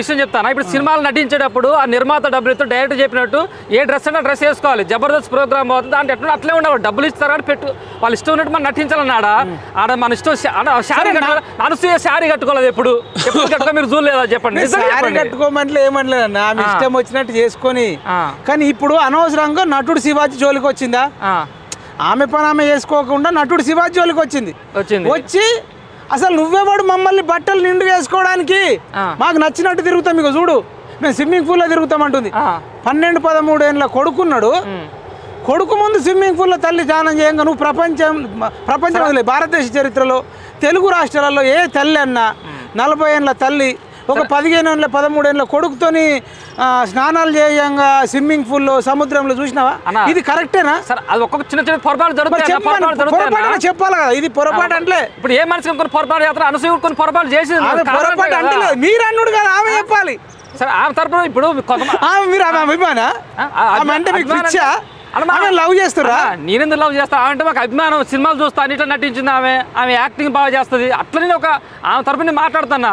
విషయం చెప్తాను? ఇప్పుడు సినిమాలు నటించేటప్పుడు ఆ నిర్మాత డబ్బులతో డైరెక్ట్ చెప్పినట్టు ఏ డ్రెస్ అంటే డ్రెస్ వేసుకోవాలి. జబర్దస్త్ ప్రోగ్రామ్ అవుతుంది. దాంట్లో ఎట్లా అట్లే ఉండవు డబ్బులు ఇస్తారు అని పెట్టు. వాళ్ళు ఇష్టం ఉన్నట్టు మనం నటించాలన్నాడా ఆడ. మన ఇష్టం శారీ అనసూయ శారీ కట్టుకోలేదు ఎప్పుడు? ఎప్పుడు కట్టుకో మీరు చూడలేదా? చెప్పండి. శారీ. కట్టుకోమంటే ఏమంటలేదన్న? ఆమె ఇష్టం వచ్చినట్టు చేసుకొని. కానీ ఇప్పుడు అనవసరంగా నటుడు శివాజీ జోలికి వచ్చిందా ఆమె పని ఆమె చేసుకోకుండా నటుడు శివాజీ జోలికి వచ్చింది వచ్చింది. వచ్చి అసలు నువ్వెవడు మమ్మల్ని బట్టలు నిండు వేసుకోవడానికి. మాకు నచ్చినట్టు తిరుగుతాం మీకు చూడు. మేము స్విమ్మింగ్ పూల్లో తిరుగుతామంటుంది. ఆ, పన్నెండు పదమూడు ఏళ్ళ కొడుకున్నాడు. కొడుకు ముందు స్విమ్మింగ్ పూల్లో తల్లి స్నానం చేయంగా నువ్వు ప్రపంచం ప్రపంచం భారతదేశ చరిత్రలో తెలుగు రాష్ట్రాలలో ఏ తల్లి అన్నా నలభై ఏళ్ళ తల్లి ఒక పదిహేను ఏళ్ళ పదమూడు ఏళ్ళ కొడుకుతోని స్నానాలు చేయంగా స్విమ్మింగ్ పూల్లో సముద్రంలో చూసినావా. ఇది కరెక్టేనా? సరే అది ఒక్కొక్క చిన్న చిన్న పొరపాటు జరుగుతాయి అన్న. చెప్పాలి కదా. ఇది పొరపాటు అంటే ఇప్పుడు ఏ మనిషికి కొన్ని పొరపాటు చేస్తారు? అనసూయ కొన్ని పొరపాటు కాదంటే పొరపాటు. అంటే మీరు అన్నుడు కదా ఆమె చెప్పాలి. సరే ఆమె తరపున ఇప్పుడు మీరు ఆమె అభిమాన? ఆమె అంటే మీకు పిచ్చా? లవ్ చేస్తురా అన్న, నేనెందుకు లవ్ చేస్తా? అంటే మాకు అభిమానం. సినిమాలు చూస్తా అన్నిట్లో నటించింది ఆమె. ఆమె యాక్టింగ్ బాగా చేస్తుంది. అట్లా నేను ఒక ఆమె తరపున నేను మాట్లాడుతున్నా.